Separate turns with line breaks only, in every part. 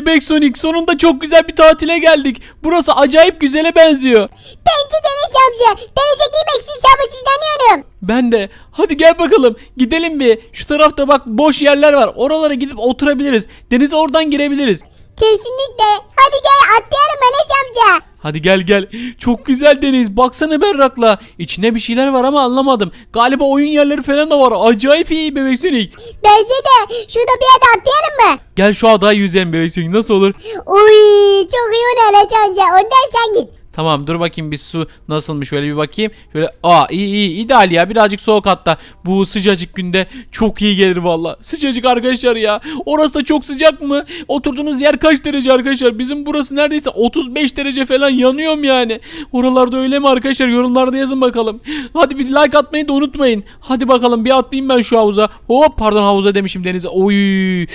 Bebek Sonic sonunda çok güzel bir tatile geldik. Burası acayip güzele benziyor.
Bence Deniz amca. Denize girmek için sabırsızlanıyorum.
Ben de. Hadi gel bakalım. Gidelim bir. Şu tarafta bak boş yerler var. Oralara gidip oturabiliriz. Denize oradan girebiliriz.
Kesinlikle. Hadi gel atlayalım Enes amca.
Hadi gel gel. Çok güzel deniz. Baksana berrakla. İçinde bir şeyler var ama anlamadım. Galiba oyun yerleri falan da var. Acayip iyi bebek Sonic.
Bence de. Şurada bir yerde atlayalım mı?
Gel şu adaya yüzelim bebek Sonic. Nasıl olur?
Uy çok iyi olur Enes amca. Ondan sen git.
Tamam dur bakayım bir su nasılmış şöyle bir bakayım. Şöyle aa iyi iyi ideal ya birazcık soğuk hatta. Bu sıcacık günde çok iyi gelir valla. Sıcacık arkadaşlar ya. Orası da çok sıcak mı? Oturduğunuz yer kaç derece arkadaşlar? Bizim burası neredeyse 35 derece falan yanıyorum yani. Oralarda öyle mi arkadaşlar? Yorumlarda yazın bakalım. Hadi bir like atmayı da unutmayın. Hadi bakalım bir atlayayım ben şu havuza. Hop pardon havuza demişim denize. Oy.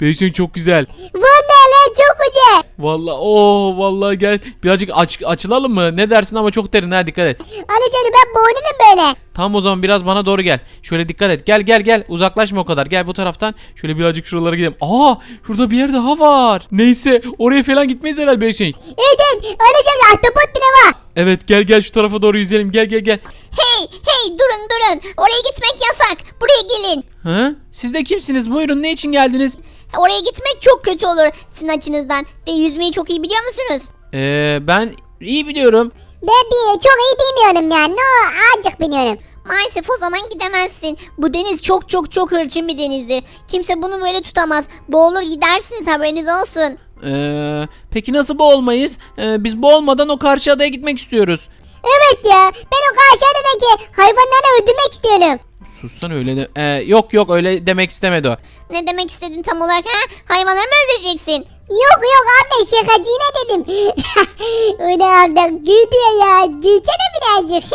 Beysin çok güzel.
Vallahi çok güzel.
Vallahi oh vallahi gel birazcık aç, açılalım mı? Ne dersin ama çok derin ha dikkat et.
Amca ben boğulurum böyle.
Tamam o zaman biraz bana doğru gel. Şöyle dikkat et. Gel gel gel. Uzaklaşma o kadar. Gel bu taraftan. Şöyle birazcık şuralara gidelim. Aa şurada bir yer daha var. Neyse oraya falan gitmeyiz herhalde böyle şey.
Evet evet. Amca ahtapot bile var.
Evet gel gel şu tarafa doğru yüzelim. Gel gel gel.
Hey hey durun durun. Oraya gitmek yasak. Buraya gelin.
Ha? Siz de kimsiniz? Buyurun ne için geldiniz?
Oraya gitmek çok kötü olur sizin açınızdan. Ve yüzmeyi çok iyi biliyor musunuz?
Ee, ben iyi biliyorum.
Ben bir çok iyi bilmiyorum yani. No, azıcık biliyorum. Maalesef o zaman gidemezsin. Bu deniz çok çok çok hırçın bir denizdir. Kimse bunu böyle tutamaz. Boğulur gidersiniz haberiniz olsun.
Ee, peki nasıl boğulmayız? Ee, biz boğulmadan o karşı adaya gitmek istiyoruz.
Evet ya. Ben o karşı adadaki hayvanları öldürmek istiyorum.
Sussan öyle de. Ee, yok yok öyle demek istemedi o.
Ne demek istedin tam olarak ha? Hayvanları mı öldüreceksin? Yok yok abla şakacıyla dedim. Öyle abla gül diye ya. Gülsene birazcık.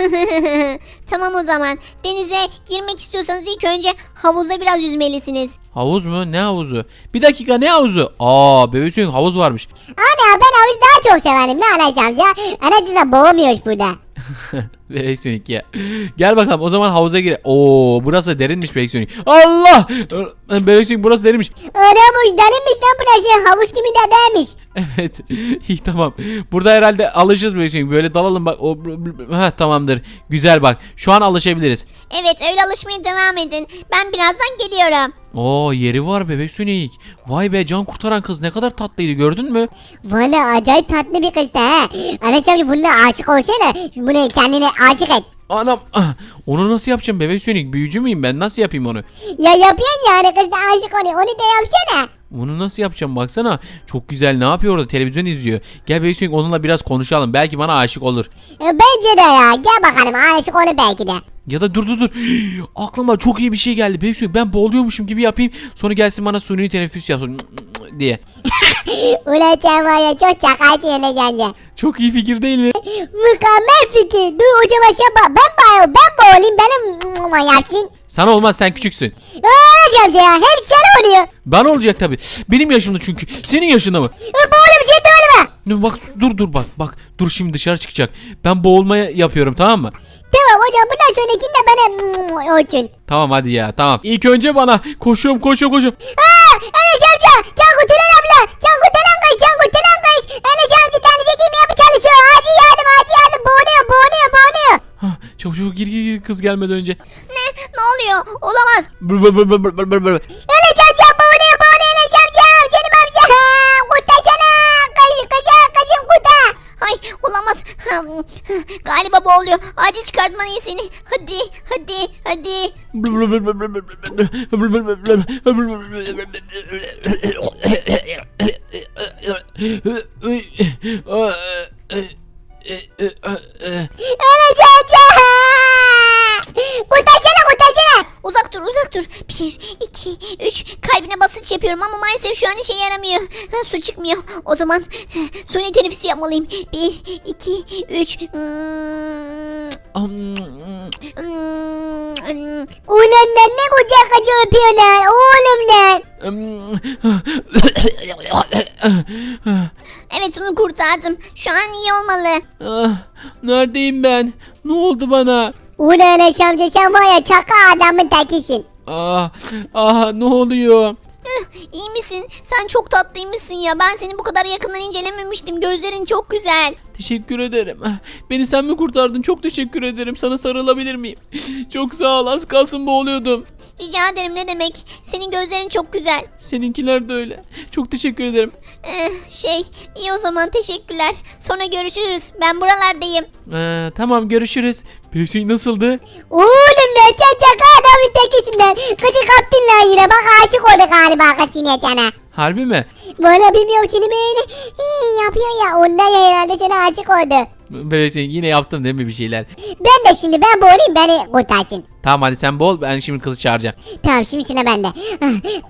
tamam o zaman. Denize girmek istiyorsanız ilk önce havuzda biraz yüzmelisiniz.
Havuz mu? Ne havuzu? Bir dakika ne havuzu? Aa bebek havuz varmış.
Ana ben havuzu daha çok severim. Ne anacığım ya? Anacığımla boğulmuyoruz burada.
Bebek ya. Gel bakalım o zaman havuza gir. Oo burası derinmiş Bebek Sonic. Allah! Bebek Sonic burası derinmiş.
Aramış derinmiş lan burası. Havuz gibi de değilmiş.
Evet. İyi tamam. Burada herhalde alışırız Bebek Sonic. Böyle dalalım bak. O, ha tamamdır. Güzel bak. Şu an alışabiliriz.
Evet öyle alışmaya devam edin. Ben birazdan geliyorum.
Oo yeri var Bebek Sonic. Vay be can kurtaran kız ne kadar tatlıydı gördün mü?
Valla acayip tatlı bir kızdı ha. Anacığım bununla aşık olsana. Bunu kendine aşık et.
Anam ah, onu nasıl yapacağım Bebek Sonic? Büyücü müyüm ben? Nasıl yapayım onu?
Ya yapıyorsun yani kız da aşık oluyor. Onu da yapsana.
Onu nasıl yapacağım baksana. Çok güzel ne yapıyor orada televizyon izliyor. Gel Sonic onunla biraz konuşalım. Belki bana aşık olur.
E, Bence de ya. Gel bakalım aşık onu belki de.
Ya da dur dur dur. Aklıma çok iyi bir şey geldi. Bebek ben boğuluyormuşum gibi yapayım. Sonra gelsin bana suni teneffüs yapsın diye.
Ulan sen var ya çok çakal çiğneceksin.
Çok iyi fikir değil mi?
Mükemmel fikir. Dur hocam aşağı bak. Ben bağırıyorum. Ben boğulayım. Benim yapsın.
Sana olmaz sen küçüksün.
Hocam ya. Hep sana oluyor.
Ben olacak tabi. Benim yaşımda çünkü. Senin yaşında mı?
E, Boğulum şey doğru mu?
Bak dur dur bak bak. Dur şimdi dışarı çıkacak. Ben boğulmaya yapıyorum tamam mı?
Tamam hocam bundan sonrakinde bana olsun.
Tamam hadi ya tamam. İlk önce bana. Koşuyorum koşuyorum koşuyorum.
Aa, Enes amca. Can kurtaran abla. Can kurtaran kız. Can kurtaran kız. Enes amca denize girmeye mi çalışıyor? Acil yardım acil yardım. Boğuluyor boğuluyor boğuluyor.
Hah, çabuk çabuk gir gir gir kız gelmeden önce.
Ne? Ne oluyor? Olamaz.
Bır bır bır bır bır bır bır.
Enes amca boğuluyor boğuluyor Enes amca. Canım amca. Kurtarsana. Kız kızım kızım kurtar. Ay olamaz. Galiba boğuluyor. Acil çıkartmalıyız seni. Hadi hadi hadi. Enes amca. Kurtarsana kurtarsana. Uzak dur uzak dur. Bir, iki, üç. Kalbine basınç yapıyorum ama maalesef şu an işe yaramıyor. Ha, su çıkmıyor. O zaman suni teneffüsü yapmalıyım. Bir, iki, üç. Ulan lan ne kucak acı öpüyorlar oğlum lan. Evet onu kurtardım. Şu an iyi olmalı.
Ah, Neredeyim ben? Ne oldu bana?
Ulan Enes amca sen var ya çaka adamın tekisin.
Ah, ah ne oluyor?
İyi misin? Sen çok tatlıymışsın ya. Ben seni bu kadar yakından incelememiştim. Gözlerin çok güzel.
Teşekkür ederim. Beni sen mi kurtardın? Çok teşekkür ederim. Sana sarılabilir miyim? Çok sağ ol. Az kalsın boğuluyordum.
Rica ederim ne demek. Senin gözlerin çok güzel.
Seninkiler de öyle. Çok teşekkür ederim.
Ee, şey iyi o zaman teşekkürler. Sonra görüşürüz. Ben buralardayım.
Ee, tamam görüşürüz. Bebek nasıldı?
Oğlum ne sen çaka adamın tekisinden. Kıcı kaptın lan yine. Bak aşık oldu galiba kaçın sana.
Harbi mi?
Valla bilmiyorum seni böyle hii, yapıyor ya. Ondan ya herhalde sana aşık oldu.
Bebek yine yaptım değil mi bir şeyler?
Ben de şimdi ben boğulayım beni kurtarsın.
Tamam hadi sen bol ben şimdi kızı çağıracağım.
Tamam şimdi sıra bende.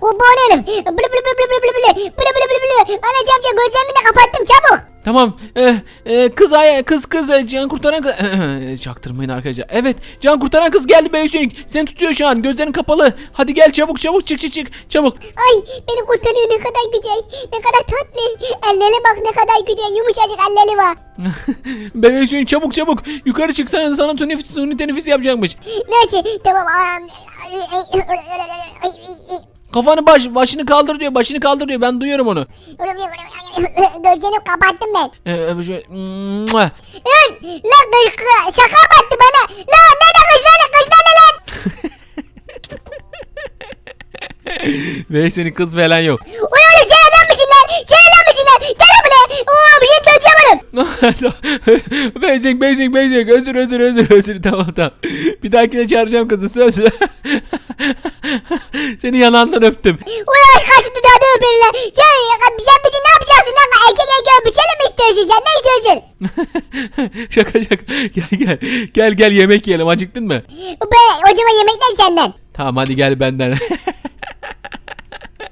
O boğulayalım. Blı blı blı blı blı blı blı. Blı blı blı. Anacığım amca gözlerimi de kapattım çabuk.
Tamam. Eh, eh, kız ay kız kız eh, can kurtaran kız. Çaktırmayın arkadaşlar. Evet can kurtaran kız geldi Bebek Sonic. Seni tutuyor şu an. Gözlerin kapalı. Hadi gel çabuk çabuk çık çık çık. Çabuk.
Ay beni kurtarıyor ne kadar güzel. Ne kadar tatlı. Elleri bak ne kadar güzel. Yumuşacık elleri var.
Bebek Sonic çabuk çabuk. Yukarı çıksana sana teneffüs, suni teneffüs yapacakmış.
Neyse tamam.
Kafanı baş, başını kaldır diyor. Başını kaldır diyor. Ben duyuyorum onu.
Gözlerimi kapattım ben.
Ee, şöyle, mua.
Lan, lan kız, kız, şaka battı bana. Lan ne de kız lan kız ne de lan.
Bebek Sonic kız falan yok.
Oğlum sen adam mısın lan? Sen adam mısın lan? Gel lan buraya. Oo bir şey oğlum.
Beyzek beyzek beyzek özür özür özür özür tamam tamam. Bir dahakine çağıracağım kızı söz. Seni yanağından öptüm.
Aşk kaçtı daha da öperim lan. Sen, sen bizi ne yapacaksın lan? Erkek erkek öpüşelim mi istiyorsun sen? Ne istiyorsun?
şaka şaka. Gel gel. Gel gel yemek yiyelim. Acıktın mı?
Ben o zaman yemekler senden.
Tamam hadi gel benden.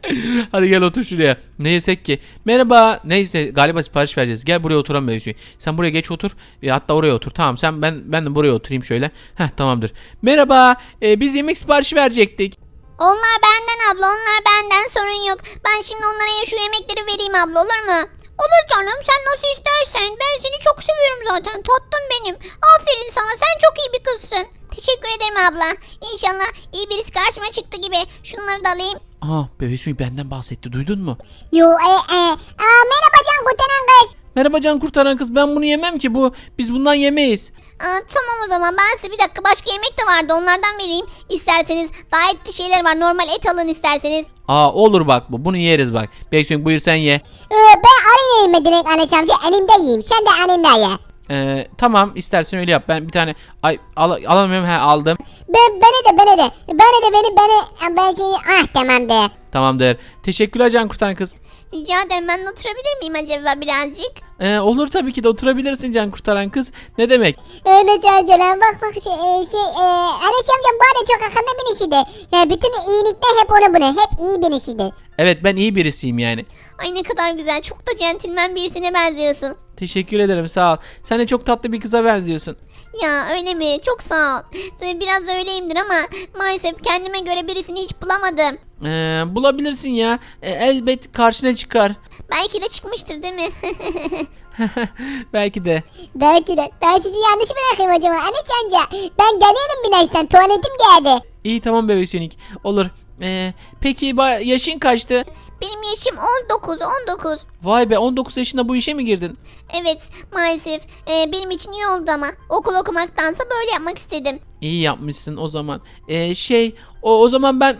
hadi gel otur şuraya. Ne yesek ki? Merhaba. Neyse galiba sipariş vereceğiz. Gel buraya oturan Beysu. Sen buraya geç otur. E, hatta oraya otur. Tamam sen ben ben de buraya oturayım şöyle. Heh tamamdır. Merhaba. E, biz yemek siparişi verecektik.
Onlar benden abla onlar benden sorun yok. Ben şimdi onlara şu yemekleri vereyim abla olur mu? Olur canım sen nasıl istersen. Ben seni çok seviyorum zaten tatlım benim. Aferin sana sen çok iyi bir kızsın. Teşekkür ederim abla. İnşallah iyi birisi karşıma çıktı gibi. Şunları da alayım.
Aa Bebek benden bahsetti. Duydun mu?
Yo e e. Aa, merhaba Can Kurtaran kız.
Merhaba can kurtaran kız. Ben bunu yemem ki bu. Biz bundan yemeyiz.
Aa, tamam o zaman ben size bir dakika başka yemek de vardı onlardan vereyim. İsterseniz daha etli şeyler var normal et alın isterseniz.
Aa olur bak bu. Bunu yeriz bak. Beysun buyur sen ye.
Ee, ben alayım mi direkt anacığım elimde yiyeyim sen de elimde ye.
Ee, tamam istersen öyle yap. Ben bir tane ay al, alamıyorum he aldım.
Ben, beni de beni de beni de beni beni ben seni ah tamam de.
Tamamdır. Teşekkürler can kurtaran kız.
Rica ederim ben de oturabilir miyim acaba birazcık?
Ee, olur tabii ki de oturabilirsin can kurtaran kız. Ne demek?
Öyle Cancalan bak bak şey, e, şey e, anacığım bu arada çok akıllı birisidir. Yani bütün iyilikte hep onu bunu hep iyi birisidir.
Evet ben iyi birisiyim yani.
Ay ne kadar güzel çok da centilmen birisine benziyorsun.
Teşekkür ederim sağ ol. Sen de çok tatlı bir kıza benziyorsun.
Ya öyle mi? Çok sağ ol. Tabii Biraz öyleyimdir ama maalesef kendime göre birisini hiç bulamadım.
Ee, bulabilirsin ya. Ee, elbet karşına çıkar.
Belki de çıkmıştır değil mi?
Belki de.
Belki de. Ben sizi yanlış bırakayım acaba. Anne Canca. Ben geliyorum güneşten. Tuvaletim geldi.
İyi tamam bebek Sonic. Olur. Ee, peki ba- yaşın kaçtı?
Benim yaşım 19. 19.
Vay be 19 yaşında bu işe mi girdin?
Evet maalesef. Ee, benim için iyi oldu ama. Okul okumaktansa böyle yapmak istedim.
İyi yapmışsın o zaman. Ee, şey o, o zaman ben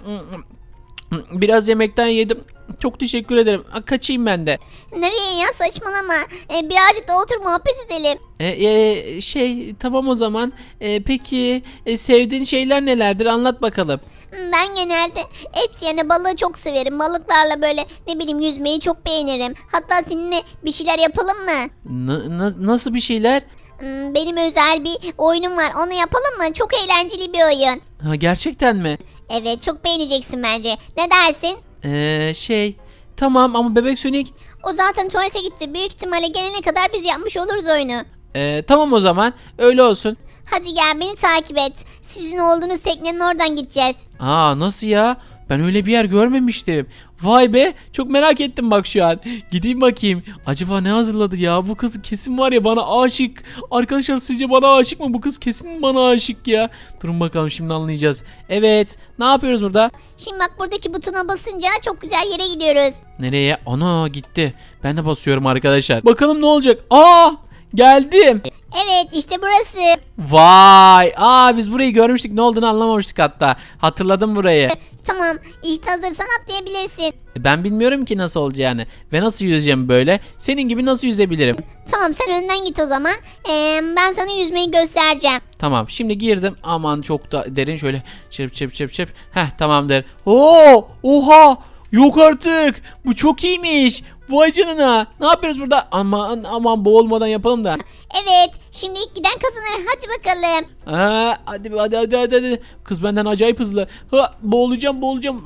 biraz yemekten yedim. Çok teşekkür ederim. Ha, Kaçayım ben de.
Nereye ya saçmalama. Ee, birazcık da otur muhabbet edelim.
Ee, e, şey tamam o zaman. Ee, peki e, sevdiğin şeyler nelerdir? Anlat bakalım.
Ben genelde et yerine balığı çok severim. Balıklarla böyle ne bileyim yüzmeyi çok beğenirim. Hatta seninle bir şeyler yapalım mı?
Na- na- nasıl bir şeyler?
Hmm, Benim özel bir oyunum var. Onu yapalım mı? Çok eğlenceli bir oyun.
Ha, gerçekten mi?
Evet çok beğeneceksin bence. Ne dersin?
Ee, şey tamam ama bebek Sonic.
O zaten tuvalete gitti. Büyük ihtimalle gelene kadar biz yapmış oluruz oyunu.
Ee, tamam o zaman öyle olsun.
Hadi gel beni takip et. Sizin olduğunuz teknenin oradan gideceğiz.
Aa nasıl ya? Ben öyle bir yer görmemiştim. Vay be çok merak ettim bak şu an. Gideyim bakayım. Acaba ne hazırladı ya? Bu kız kesin var ya bana aşık. Arkadaşlar sizce bana aşık mı? Bu kız kesin bana aşık ya. Durun bakalım şimdi anlayacağız. Evet ne yapıyoruz burada?
Şimdi bak buradaki butona basınca çok güzel yere gidiyoruz.
Nereye? Ana gitti. Ben de basıyorum arkadaşlar. Bakalım ne olacak? Aa geldim.
Evet işte burası.
Vay. Aa biz burayı görmüştük. Ne olduğunu anlamamıştık hatta. Hatırladım burayı.
Tamam işte hazırsan atlayabilirsin.
E, Ben bilmiyorum ki nasıl olacağını. Ve nasıl yüzeceğim böyle. Senin gibi nasıl yüzebilirim?
Tamam sen önden git o zaman. Ee, ben sana yüzmeyi göstereceğim.
Tamam şimdi girdim. Aman çok da derin şöyle çırp çırp çırp çırp. Heh tamamdır. Oo! Oha! Yok artık. Bu çok iyiymiş. Vay canına. Ne yapıyoruz burada? Aman aman boğulmadan yapalım da.
Evet şimdi ilk giden kazanır hadi bakalım.
Aa, hadi hadi hadi hadi hadi. Kız benden acayip hızlı. Ha, boğulacağım boğulacağım.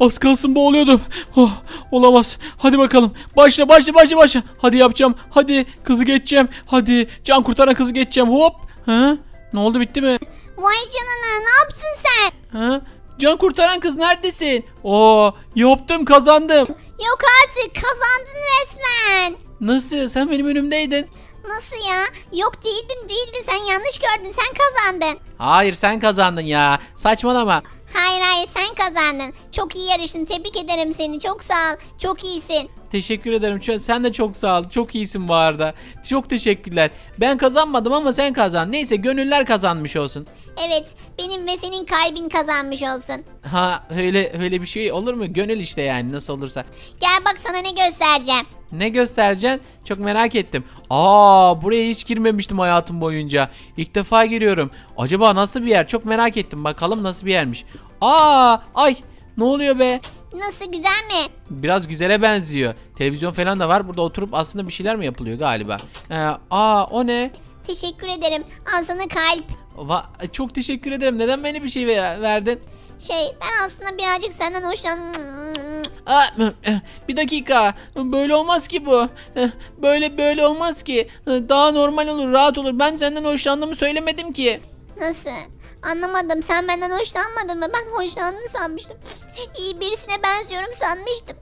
Az kalsın boğuluyordum. Oh, olamaz. Hadi bakalım. Başla başla başla başla. Hadi yapacağım. Hadi kızı geçeceğim. Hadi can kurtaran kızı geçeceğim. Hop. Ha? Ne oldu bitti mi?
Vay canına ne yaptın sen?
Ha? Can kurtaran kız neredesin? Oo, yaptım kazandım.
Yok artık kazandın resmen.
Nasıl? Sen benim önümdeydin.
Nasıl ya? Yok değildim değildim sen yanlış gördün sen kazandın.
Hayır sen kazandın ya. Saçmalama.
Hayır hayır sen kazandın. Çok iyi yarıştın tebrik ederim seni çok sağ ol. Çok iyisin.
Teşekkür ederim. Sen de çok sağ ol. Çok iyisin bu arada. Çok teşekkürler. Ben kazanmadım ama sen kazan. Neyse gönüller kazanmış olsun.
Evet benim ve senin kalbin kazanmış olsun.
Ha öyle öyle bir şey olur mu? Gönül işte yani nasıl olursa.
Gel bak sana ne göstereceğim.
Ne göstereceksin? Çok merak ettim. Aa buraya hiç girmemiştim hayatım boyunca. İlk defa giriyorum. Acaba nasıl bir yer? Çok merak ettim. Bakalım nasıl bir yermiş. Aa ay ne oluyor be?
Nasıl güzel mi?
Biraz güzele benziyor. Televizyon falan da var. Burada oturup aslında bir şeyler mi yapılıyor galiba? Ee, aa o ne?
Teşekkür ederim. Al sana kalp.
Va- çok teşekkür ederim. Neden bana bir şey ver- verdin?
Şey ben aslında birazcık senden hoşlandım.
Aa, eh, bir dakika. Böyle olmaz ki bu. Eh, Böyle böyle olmaz ki. Daha normal olur, rahat olur. Ben senden hoşlandığımı söylemedim ki.
Nasıl? Anlamadım. Sen benden hoşlanmadın mı? Ben hoşlandın sanmıştım. İyi birisine benziyorum sanmıştım.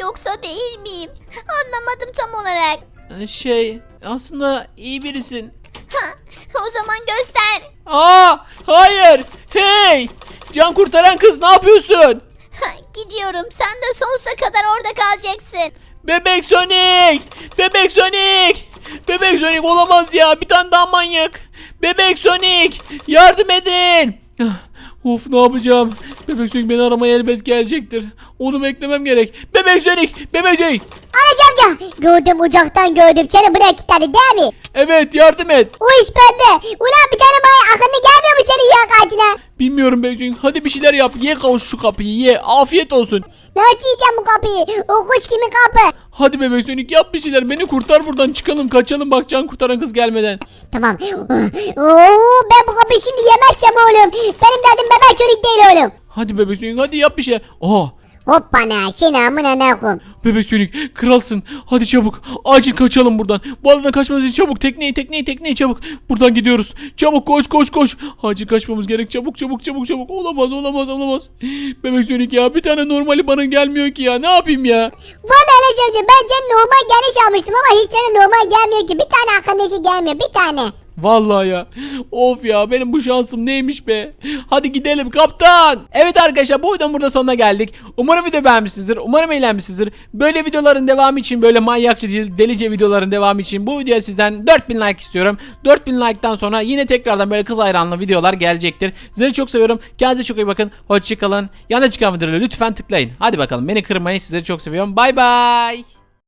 Yoksa değil miyim? Anlamadım tam olarak.
Eh, Şey, aslında iyi birisin.
Ha, o zaman göster.
Aa, hayır. Hey! Can kurtaran kız ne yapıyorsun?
Ha, gidiyorum. Sen de sonsuza kadar orada kalacaksın.
Bebek Sonic! Bebek Sonic! Bebek Sonic olamaz ya. Bir tane daha manyak. Bebek Sonic! Yardım edin! Of ne yapacağım? Bebek Sonic beni aramaya elbet gelecektir. Onu beklemem gerek. Bebek Sonic! Bebek Sonic!
Anaç amca. Gördüm uzaktan gördüm. Seni buraya kilitledi değil mi?
Evet yardım et.
O iş bende. Ulan bir tane bana akıllı gelmiyor mu senin yak ağacına?
Bilmiyorum Sonic. Hadi bir şeyler yap. Ye kavuş şu kapıyı ye. Afiyet olsun.
Nasıl yiyeceğim bu kapıyı? O kuş kimi kapı?
Hadi Bebek Sonic yap bir şeyler. Beni kurtar buradan çıkalım. Kaçalım bak can kurtaran kız gelmeden.
Tamam. Oo, ben bu kapıyı şimdi yemezsem oğlum. Benim de adım bebek çocuk değil oğlum.
Hadi Bebek Sonic hadi yap bir şey. Aa
Hoppana seni amına ne okum.
Bebek Sonic kralsın. Hadi çabuk. Acil kaçalım buradan. Bu adadan kaçmamız için çabuk. Tekneyi tekneyi tekneyi çabuk. Buradan gidiyoruz. Çabuk koş koş koş. Acil kaçmamız gerek. Çabuk çabuk çabuk çabuk. Olamaz olamaz olamaz. Bebek Sonic ya bir tane normali bana gelmiyor ki ya. Ne yapayım ya?
Valla Anaç amca ben senin normal geliş almıştım ama hiç sana normal gelmiyor ki. Bir tane şey gelmiyor bir tane.
Vallahi ya. Of ya benim bu şansım neymiş be. Hadi gidelim kaptan. Evet arkadaşlar bu videonun burada sonuna geldik. Umarım video beğenmişsinizdir. Umarım eğlenmişsinizdir. Böyle videoların devamı için böyle manyakça delice videoların devamı için bu videoya sizden 4000 like istiyorum. 4000 like'tan sonra yine tekrardan böyle kız hayranlı videolar gelecektir. Sizleri çok seviyorum. Kendinize çok iyi bakın. Hoşçakalın. Yanına çıkan videoları lütfen tıklayın. Hadi bakalım beni kırmayın. Sizleri çok seviyorum. Bay bay.